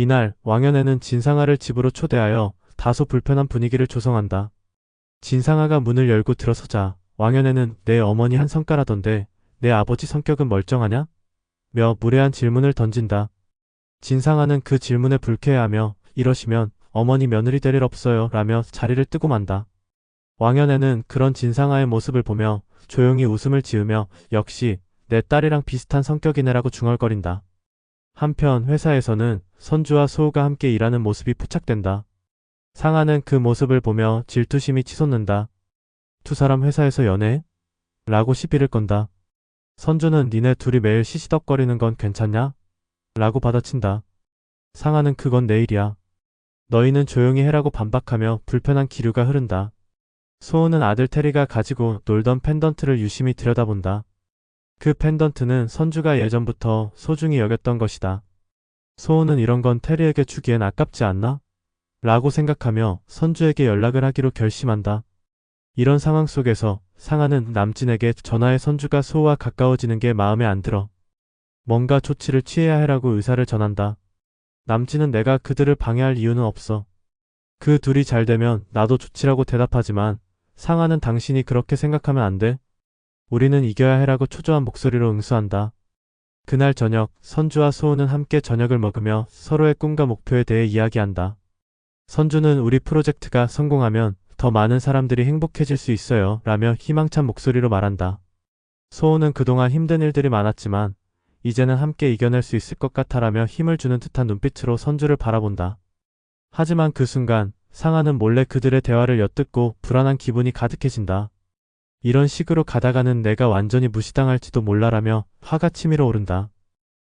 이날 왕연애는 진상아를 집으로 초대하여 다소 불편한 분위기를 조성한다. 진상아가 문을 열고 들어서자 왕연애는 내 어머니 한 성깔하던데 내 아버지 성격은 멀쩡하냐? 며 무례한 질문을 던진다. 진상아는 그 질문에 불쾌해하며 이러시면 어머니 며느리 될 일 없어요 라며 자리를 뜨고 만다. 왕연애는 그런 진상아의 모습을 보며 조용히 웃음을 지으며 역시 내 딸이랑 비슷한 성격이네라고 중얼거린다. 한편 회사에서는 선주와 소우가 함께 일하는 모습이 포착된다. 상아는 그 모습을 보며 질투심이 치솟는다. 두 사람 회사에서 연애해? 라고 시비를 건다. 선주는 니네 둘이 매일 시시덕거리는 건 괜찮냐? 라고 받아친다. 상아는 그건 내일이야. 너희는 조용히 해라고 반박하며 불편한 기류가 흐른다. 소우는 아들 테리가 가지고 놀던 펜던트를 유심히 들여다본다. 그 펜던트는 선주가 예전부터 소중히 여겼던 것이다. 소우는 이런 건 테리에게 주기엔 아깝지 않나? 라고 생각하며 선주에게 연락을 하기로 결심한다. 이런 상황 속에서 상아는 남진에게 전화해 선주가 소우와 가까워지는 게 마음에 안 들어. 뭔가 조치를 취해야 해라고 의사를 전한다. 남진은 내가 그들을 방해할 이유는 없어. 그 둘이 잘 되면 나도 좋지라고 대답하지만 상아는 당신이 그렇게 생각하면 안 돼. 우리는 이겨야 해라고 초조한 목소리로 응수한다. 그날 저녁 선주와 소우는 함께 저녁을 먹으며 서로의 꿈과 목표에 대해 이야기한다. 선주는 우리 프로젝트가 성공하면 더 많은 사람들이 행복해질 수 있어요 라며 희망찬 목소리로 말한다. 소우는 그동안 힘든 일들이 많았지만 이제는 함께 이겨낼 수 있을 것 같아라며 힘을 주는 듯한 눈빛으로 선주를 바라본다. 하지만 그 순간 상아는 몰래 그들의 대화를 엿듣고 불안한 기분이 가득해진다. 이런 식으로 가다가는 내가 완전히 무시당할지도 몰라라며 화가 치밀어 오른다.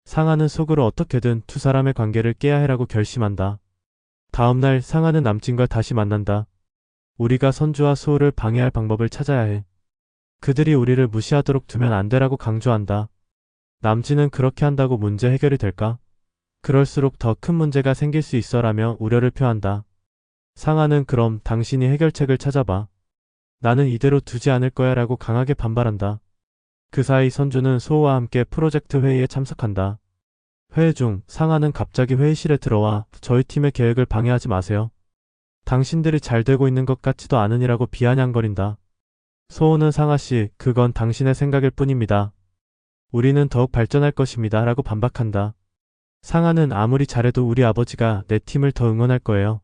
상아는 속으로 어떻게든 두 사람의 관계를 깨야 해라고 결심한다. 다음날 상아는 남친과 다시 만난다. 우리가 선주와 소우를 방해할 방법을 찾아야 해. 그들이 우리를 무시하도록 두면 안 되라고 강조한다. 남친은 그렇게 한다고 문제 해결이 될까? 그럴수록 더 큰 문제가 생길 수 있어라며 우려를 표한다. 상아는 그럼 당신이 해결책을 찾아봐. 나는 이대로 두지 않을 거야 라고 강하게 반발한다. 그 사이 선주는 소우와 함께 프로젝트 회의에 참석한다. 회의 중 상아는 갑자기 회의실에 들어와 저희 팀의 계획을 방해하지 마세요. 당신들이 잘 되고 있는 것 같지도 않으니라고 비아냥거린다. 소우는 상아씨, 그건 당신의 생각일 뿐입니다. 우리는 더욱 발전할 것입니다. 라고 반박한다. 상아는 아무리 잘해도 우리 아버지가 내 팀을 더 응원할 거예요.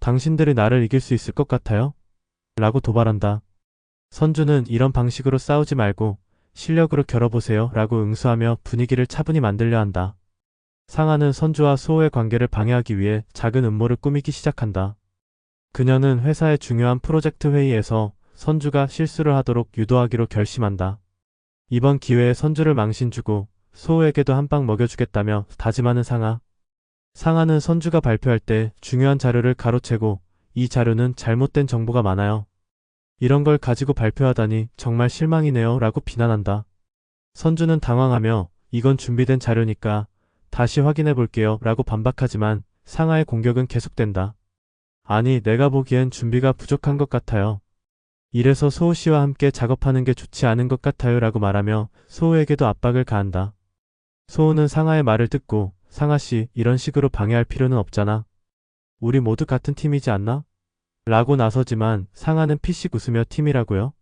당신들이 나를 이길 수 있을 것 같아요? 라고 도발한다. 선주는 이런 방식으로 싸우지 말고 실력으로 겨뤄보세요. 라고 응수하며 분위기를 차분히 만들려 한다. 상아는 선주와 소호의 관계를 방해하기 위해 작은 음모를 꾸미기 시작한다. 그녀는 회사의 중요한 프로젝트 회의에서 선주가 실수를 하도록 유도하기로 결심한다. 이번 기회에 선주를 망신 주고 소호에게도 한 방 먹여주겠다며 다짐하는 상아. 상아는 선주가 발표할 때 중요한 자료를 가로채고 이 자료는 잘못된 정보가 많아요. 이런 걸 가지고 발표하다니 정말 실망이네요 라고 비난한다. 선주는 당황하며 이건 준비된 자료니까 다시 확인해 볼게요 라고 반박하지만 상하의 공격은 계속된다. 아니 내가 보기엔 준비가 부족한 것 같아요. 이래서 소우 씨와 함께 작업하는 게 좋지 않은 것 같아요 라고 말하며 소우에게도 압박을 가한다. 소우는 상하의 말을 듣고 상하 씨 이런 식으로 방해할 필요는 없잖아. 우리 모두 같은 팀이지 않나? 라고 나서지만 상하는 피식 웃으며 팀이라고요?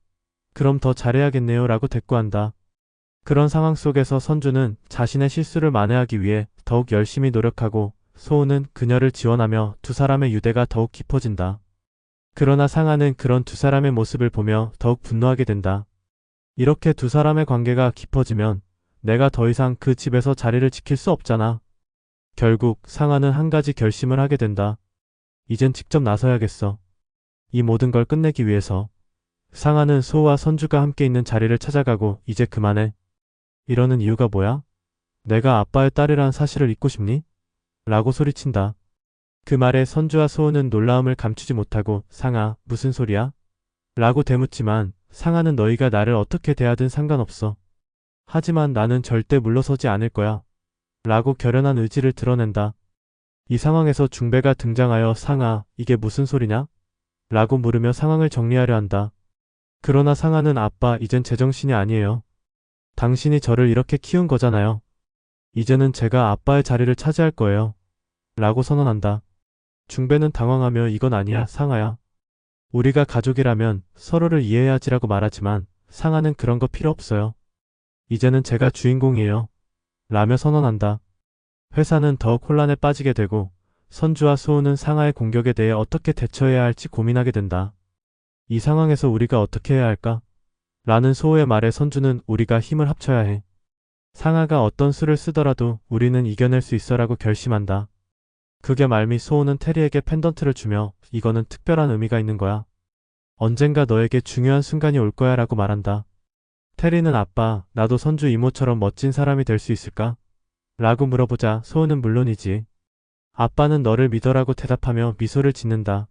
그럼 더 잘해야겠네요 라고 대꾸한다. 그런 상황 속에서 선주는 자신의 실수를 만회하기 위해 더욱 열심히 노력하고 소우는 그녀를 지원하며 두 사람의 유대가 더욱 깊어진다. 그러나 상하는 그런 두 사람의 모습을 보며 더욱 분노하게 된다. 이렇게 두 사람의 관계가 깊어지면 내가 더 이상 그 집에서 자리를 지킬 수 없잖아. 결국 상하는 한 가지 결심을 하게 된다. 이젠 직접 나서야겠어. 이 모든 걸 끝내기 위해서. 상하는 소와 선주가 함께 있는 자리를 찾아가고 이제 그만해. 이러는 이유가 뭐야? 내가 아빠의 딸이란 사실을 잊고 싶니? 라고 소리친다. 그 말에 선주와 소우는 놀라움을 감추지 못하고 상아 무슨 소리야? 라고 대묻지만 상아는 너희가 나를 어떻게 대하든 상관없어. 하지만 나는 절대 물러서지 않을 거야. 라고 결연한 의지를 드러낸다. 이 상황에서 중배가 등장하여 상아 이게 무슨 소리냐? 라고 물으며 상황을 정리하려 한다. 그러나 상아는 아빠 이젠 제정신이 아니에요. 당신이 저를 이렇게 키운 거잖아요. 이제는 제가 아빠의 자리를 차지할 거예요. 라고 선언한다. 중배는 당황하며 이건 아니야, 상아야. 우리가 가족이라면 서로를 이해해야지라고 말하지만 상아는 그런 거 필요 없어요. 이제는 제가 주인공이에요. 라며 선언한다. 회사는 더욱 혼란에 빠지게 되고 선주와 소우는 상하의 공격에 대해 어떻게 대처해야 할지 고민하게 된다. 이 상황에서 우리가 어떻게 해야 할까? 라는 소우의 말에 선주는 우리가 힘을 합쳐야 해. 상하가 어떤 수를 쓰더라도 우리는 이겨낼 수 있어라고 결심한다. 그게 말미 소우는 테리에게 펜던트를 주며 이거는 특별한 의미가 있는 거야. 언젠가 너에게 중요한 순간이 올 거야 라고 말한다. 테리는 아빠, 나도 선주 이모처럼 멋진 사람이 될 수 있을까? 라고 물어보자 소우는 물론이지. 아빠는 너를 믿어라고 대답하며 미소를 짓는다.